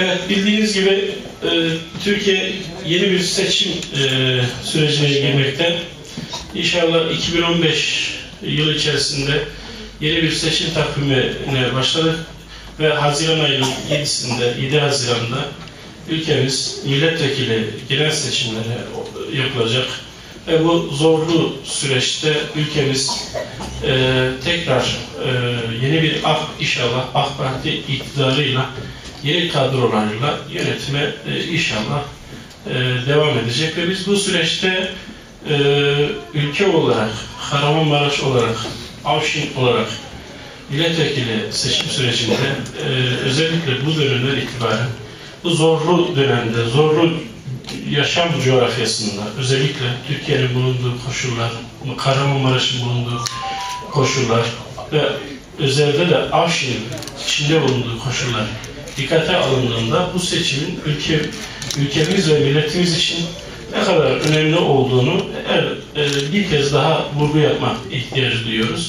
Evet, bildiğiniz gibi e, Türkiye yeni bir seçim e, sürecine girmekte. İnşallah 2015 yıl içerisinde yeni bir seçim takvimine başladık ve Haziran ayının 7'sinde, 7 Haziran'da ülkemiz milletvekili genel seçimleri yapılacak. Ve bu zorlu süreçte ülkemiz e, tekrar e, yeni bir AK, inşallah AK Parti iktidarıyla yeni kadrolarıyla yönetime e, inşallah e, devam edecek. Ve biz bu süreçte e, ülke olarak, Kahramanmaraş olarak, Avşin olarak milletvekili seçim sürecinde e, özellikle bu dönemden itibaren bu zorlu dönemde, zorlu yaşam coğrafyasında özellikle Türkiye'nin bulunduğu koşullar, Kahramanmaraş'ın bulunduğu koşullar ve özellikle de Avşin'in içinde bulunduğu koşullar dikkate alındığında bu seçimin ülke ülkemiz ve milletimiz için ne kadar önemli olduğunu er, e, bir kez daha vurgu yapmak ihtiyacı duyuyoruz.